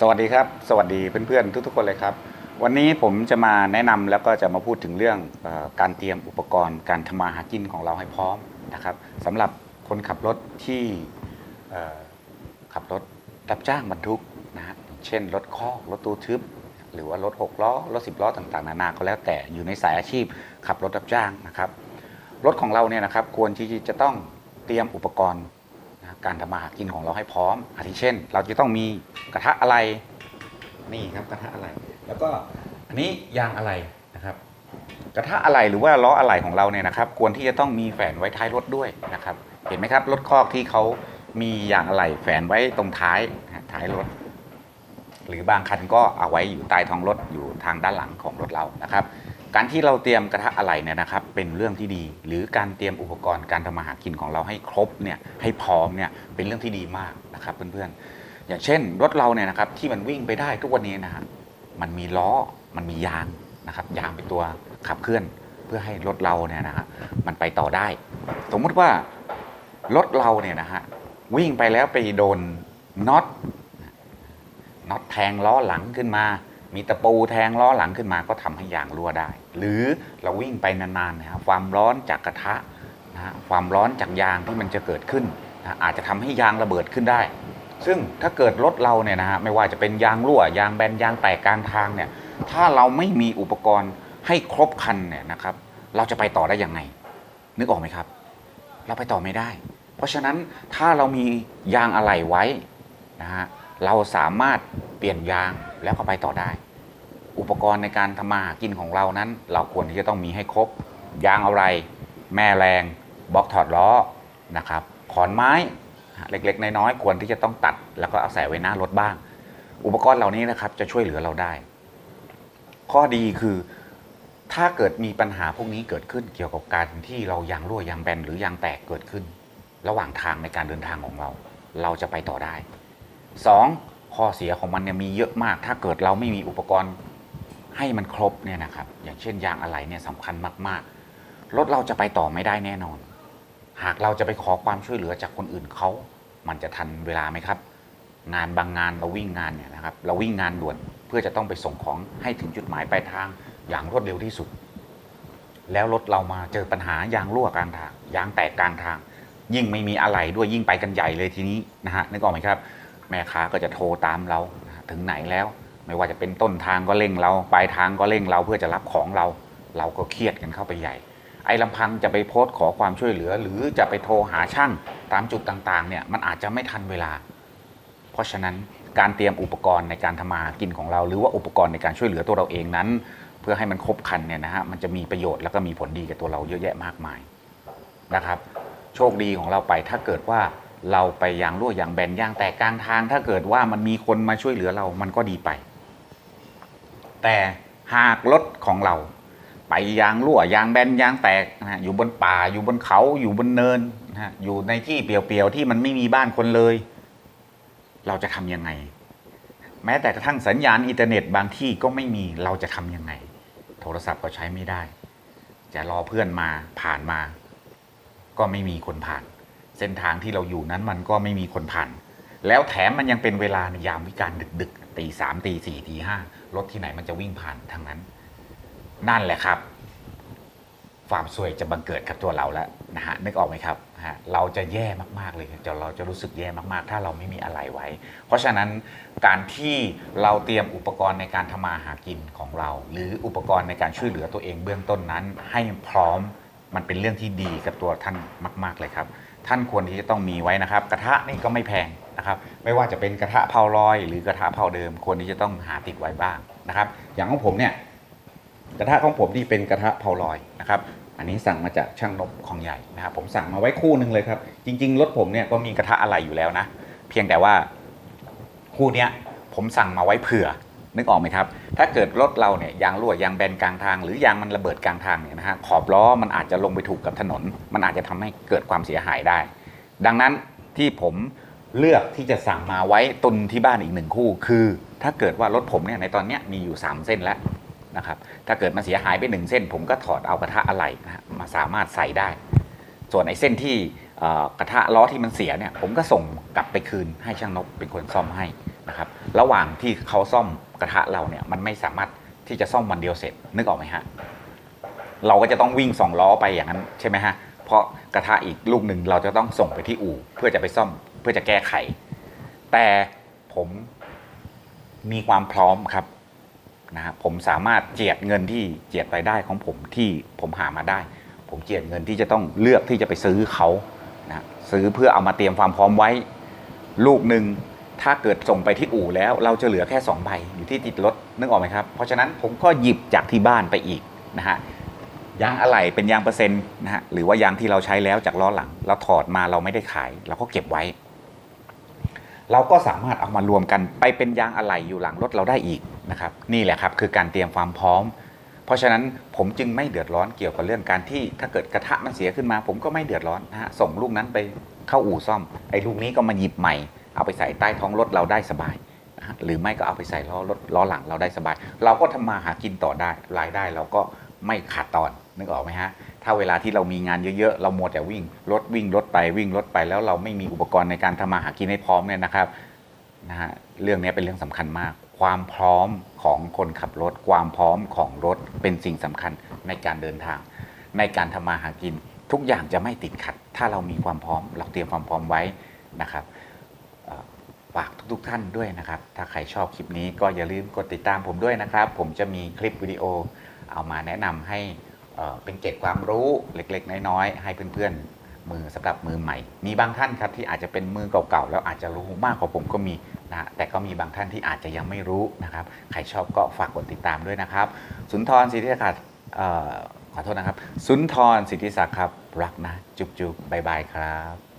สวัสดีครับ สวัสดีเพื่อนๆทุกๆคนเลยครับ วันนี้ผมจะมาแนะนำแล้วก็จะมาพูดถึงเรื่องอการเตรียมอุปกรณ์การทำมาหากินของเราให้พร้อมนะครับสำหรับคนขับรถที่ขับรถรับจ้างบรรทุกนะฮะเช่นรถคอกรถตู้ทึบ หรือว่ารถหกล้อรถสิบล้อต่างๆนานาก็แล้วแต่อยู่ในสายอาชีพ ขับรถรับจ้างนะครับรถของเราเนี่ยนะครับควรที่จะต้องเตรียมอุปกรณ์ นะการทำมาหากินของเราให้พร้อม อาทิเช่น เราจะต้องมีกระทะอะไร นี่ครับกระทะอะไร แล้วก็อันนี้ยางอะไรนะครับ กระทะอะไรหรือว่าล้ออะไรของเราเนี่ยนะครับ ควรที่จะต้องมีแฝนไว้ท้ายรถด้วยนะครับ เห็นไหมครับรถคอกที่เขามียางอะไรแฝนไว้ตรงท้ายท้ายรถ หรือบางคันก็เอาไว้อยู่ใต้ท้องรถอยู่ทางด้านหลังของรถเรานะครับ การที่เราเตรียมกระทะอะไรเนี่ยนะครับเป็นเรื่องที่ดี หรือการเตรียมอุปกรณ์การทำมาหากินของเราให้ครบเนี่ยให้พร้อมเนี่ยเป็นเรื่องที่ดีมากนะครับเพื่อนๆอย่างเช่น รถเราเนี่ยนะครับที่มันวิ่งไปได้ทุกวันนี้นะฮะมันมีล้อมันมียางนะครับยางเป็นตัวขับเคลื่อนเพื่อให้รถเราเนี่ยนะฮะมันไปต่อได้ สมมุติว่ารถเราเนี่ยนะฮะวิ่งไปแล้วไปโดนน็อตน็อตแทงล้อหลังขึ้นมา มีตะปูแทงล้อหลังขึ้นมาก็ทำให้ยางรั่วได้ หรือเราวิ่งไปนานๆนะครับความร้อนจากกระทะนะความร้อนจากยางที่มันจะเกิดขึ้นนะอาจจะทำให้ยางระเบิดขึ้นได้ ซึ่งถ้าเกิดรถเราเนี่ยนะฮะไม่ว่าจะเป็นยางรั่วยางแบนยางแตกกลางทางเนี่ยถ้าเราไม่มีอุปกรณ์ให้ครบคันเนี่ยนะครับ เราจะไปต่อได้ยังไง นึกออกไหมครับ เราไปต่อไม่ได้ เพราะฉะนั้นถ้าเรามียางอะไหล่ไว้นะฮะ เราสามารถเปลี่ยนยางแล้วก็ไปต่อได้ อุปกรณ์ในการทำมาหากินของเรานั้น เราควรที่จะต้องมีให้ครบ ยางอะไร แม่แรงบล็อกถอดล้อนะครับขอนไม้เล็กๆน้อยๆควรที่จะต้องตัด แล้วก็เอาใส่ไว้หน้ารถบ้าง อุปกรณ์เหล่านี้นะครับจะช่วยเหลือเราได้ ข้อดีคือถ้าเกิดมีปัญหาพวกนี้เกิดขึ้นเกี่ยวกับการที่เรายางรั่วยางแบนหรือยางแตกเกิดขึ้น ระหว่างทางในการเดินทางของเรา เราจะไปต่อได้ สองข้อเสียของมันเนี่ยมีเยอะมาก ถ้าเกิดเราไม่มีอุปกรณ์ให้มันครบเนี่ยนะครับอย่างเช่นยางอะไหล่เนี่ยสำคัญมากๆรถเราจะไปต่อไม่ได้แน่นอน หากเราจะไปขอความช่วยเหลือจากคนอื่นเขามันจะทันเวลาไหมครับ งานบางงานเราวิ่งงานเนี่ยนะครับเราวิ่งงานด่วนเพื่อจะต้องไปส่งของให้ถึงจุดหมายปลายทางอย่างรวดเร็วที่สุด แล้วรถเรามาเจอปัญหายางรั่วกลางทางยางแตกกลางทาง ยิ่งไม่มีอะไรด้วยยิ่งไปกันใหญ่เลยทีนี้นะฮะนึกออกไหมครับ แม่ค้าก็จะโทรตามเราถึงไหนแล้ว ไม่ว่าจะเป็นต้นทางก็เร่งเราปลายทางก็เร่งเราเพื่อจะรับของเรา เราก็เครียดกันเข้าไปใหญ่ ไอ้ลำพังจะไปโพสต์ขอความช่วยเหลือ หรือจะไปโทรหาช่างตามจุดต่างๆเนี่ยมันอาจจะไม่ทันเวลา เพราะฉะนั้นการเตรียมอุปกรณ์ในการทำมากินของเรา หรือว่าอุปกรณ์ในการช่วยเหลือตัวเราเองนั้น เพื่อให้มันครบครันเนี่ยนะฮะมันจะมีประโยชน์แล้วก็มีผลดีกับตัวเราเยอะแยะมากมายนะครับ โชคดีของเราไปถ้าเกิดว่า เราไปยางรั่วยางแบนยางแตกกลางทาง ถ้าเกิดว่ามันมีคนมาช่วยเหลือเรามันก็ดีไป แต่หากรถของเรา ไปยางรั่วยางแบนยางแตกนะฮะอยู่บนป่าอยู่บนเขาอยู่บนเนินนะฮะอยู่ในที่เปลี่ยวๆที่มันไม่มีบ้านคนเลย เราจะทำยังไง แม้แต่กระทั่งสัญญาณอินเทอร์เน็ตบางที่ก็ไม่มีเราจะทำยังไง โทรศัพท์ก็ใช้ไม่ได้ จะรอเพื่อนมาผ่านมา ก็ไม่มีคนผ่าน เส้นทางที่เราอยู่นั้นมันก็ไม่มีคนผ่าน แล้วแถมมันยังเป็นเวลาในยามวิการดึกๆตีสามตีสี่ตีห้ารถที่ไหนมันจะวิ่งผ่านทางนั้น นั่นแหละครับความสวยจะบังเกิดกับตัวเราแล้วนะฮะนึกออกไหมครับฮะเราจะแย่มากๆเลยจะเราจะรู้สึกแย่มากๆ ถ้าเราไม่มีอะไรไว้ เพราะฉะนั้นการที่เราเตรียมอุปกรณ์ในการทำมาหากินของเรา หรืออุปกรณ์ในการช่วยเหลือตัวเองเบื้องต้นนั้น ให้พร้อมมันเป็นเรื่องที่ดีกับตัวท่านมาก ๆเลยครับ ท่านควรที่จะต้องมีไว้นะครับ กระทะนี่ก็ไม่แพงนะครับไม่ว่าจะเป็นกระทะเผาลอย หรือกระทะเผาเดิมควรที่จะต้องหาติดไว้บ้างนะครับ อย่างของผมเนี่ยกระทะของผมที่เป็นกระทะเผาลอยนะครับอันนี้สั่งมาจากช่างนบของใหญ่นะครับผมสั่งมาไว้คู่หนึ่งเลยครับ จริง ๆ รถผมเนี่ยก็มีกระทะอะไรอยู่แล้วนะ เพียงแต่ว่าคู่เนี้ยผมสั่งมาไว้เผื่อ นึกออกไหมครับ ถ้าเกิดรถเราเนี่ยยางรั่วยางแบนกลางทาง หรือยางมันระเบิดกลางทางเนี่ยนะฮะขอบล้อมันอาจจะลงไปถูกกับถนน มันอาจจะทำให้เกิดความเสียหายได้ ดังนั้นที่ผมเลือกที่จะสั่งมาไว้ตุนที่บ้านอีกหนึ่งคู่ คือ ถ้าเกิดว่ารถผมเนี่ยในตอนนี้มีอยู่ 3 เส้นแล้วนะครับถ้าเกิดมันเสียหายไปหนึ่งเส้น ผมก็ถอดเอากระทะอะไหล่นะมาสามารถใส่ได้ ส่วนไอ้เส้นที่กระทะล้อที่มันเสียเนี่ยผมก็ส่งกลับไปคืนให้ช่างนบเป็นคนซ่อมให้นะครับระหว่างที่เขาซ่อม กระทะเราเนี่ยมันไม่สามารถที่จะซ่อมวันเดียวเสร็จนึกออกไหมฮะเราก็จะต้องวิ่งสองล้อไปอย่างนั้นใช่ไหมฮะเพราะกระทะอีกลูกหนึ่งเราจะต้องส่งไปที่อู่ เพื่อจะไปซ่อมเพื่อจะแก้ไข แต่ผมมีความพร้อมครับนะฮะผมสามารถเจียดเงินที่เจียดรายได้ของผมที่ผมหามาได้ ผมเจียดเงินที่จะต้องเลือกที่จะไปซื้อเขานะซื้อเพื่อเอามาเตรียมความพร้อมไว้ ลูกหนึ่ง ถ้าเกิดส่งไปที่อู่แล้ว เราจะเหลือแค่2ใบอยู่ที่ติดรถนึกออกไหมครับ เพราะฉะนั้นผมก็หยิบจากที่บ้านไปอีกนะฮะยางอะไหล่เป็นยางเปอร์เซ็นต์นะฮะหรือว่ายางที่เราใช้แล้วจากล้อหลัง เราถอดมาเราไม่ได้ขาย เราก็เก็บไว้ เราก็สามารถเอามารวมกันไปเป็นยางอะไหล่อยู่หลังรถเราได้อีกนะครับนี่แหละครับคือการเตรียมความพร้อม เพราะฉะนั้นผมจึงไม่เดือดร้อนเกี่ยวกับเรื่องการที่ถ้าเกิดกระทะมันเสียขึ้นมา ผมก็ไม่เดือดร้อนนะฮะส่งลูกนั้นไปเข้าอู่ซ่อมไอ้ลูกนี้ก็มาหยิบใหม่ เอาไปใส่ใต้ท้องรถเราได้สบายนะฮะหรือไม่ก็เอาไปใส่ล้อรถล้อหลังเราได้สบาย เราก็ทำมาหากินต่อได้รายได้เราก็ไม่ขาดตอนนึกออกไหมฮะถ้าเวลาที่เรามีงานเยอะๆ เราหมัวแต่วิ่งรถวิ่งรถไปวิ่งรถไปแล้วเราไม่มีอุปกรณ์ในการทำมาหากินให้พร้อมเนี่ยนะครับนะฮะเรื่องนี้เป็นเรื่องสำคัญมาก ความพร้อมของคนขับรถ ความพร้อมของรถเป็นสิ่งสำคัญในการเดินทาง ในการทำมาหากิน ทุกอย่างจะไม่ติดขัด ถ้าเรามีความพร้อม เราเตรียมความพร้อมไว้นะครับ ฝากทุกๆท่านด้วยนะครับ ถ้าใครชอบคลิปนี้ก็อย่าลืมกดติดตามผมด้วยนะครับ ผมจะมีคลิปวิดีโอเอามาแนะนำให้เป็นเกร็ดความรู้เล็กๆ น้อยๆ ให้เพื่อนๆ มือสำหรับมือใหม่ มีบางท่านครับที่อาจจะเป็นมือเก่าๆ แล้วอาจจะรู้มากกว่าผมก็มีนะแต่ก็มีบางท่านที่อาจจะยังไม่รู้นะครับ ใครชอบก็ฝากกดติดตามด้วยนะครับ สุนทรสิทธิศักดิ์ขอโทษนะครับ สุนทรสิทธิศักดิ์ครับ รักนะ จุ๊บๆบายบายครับ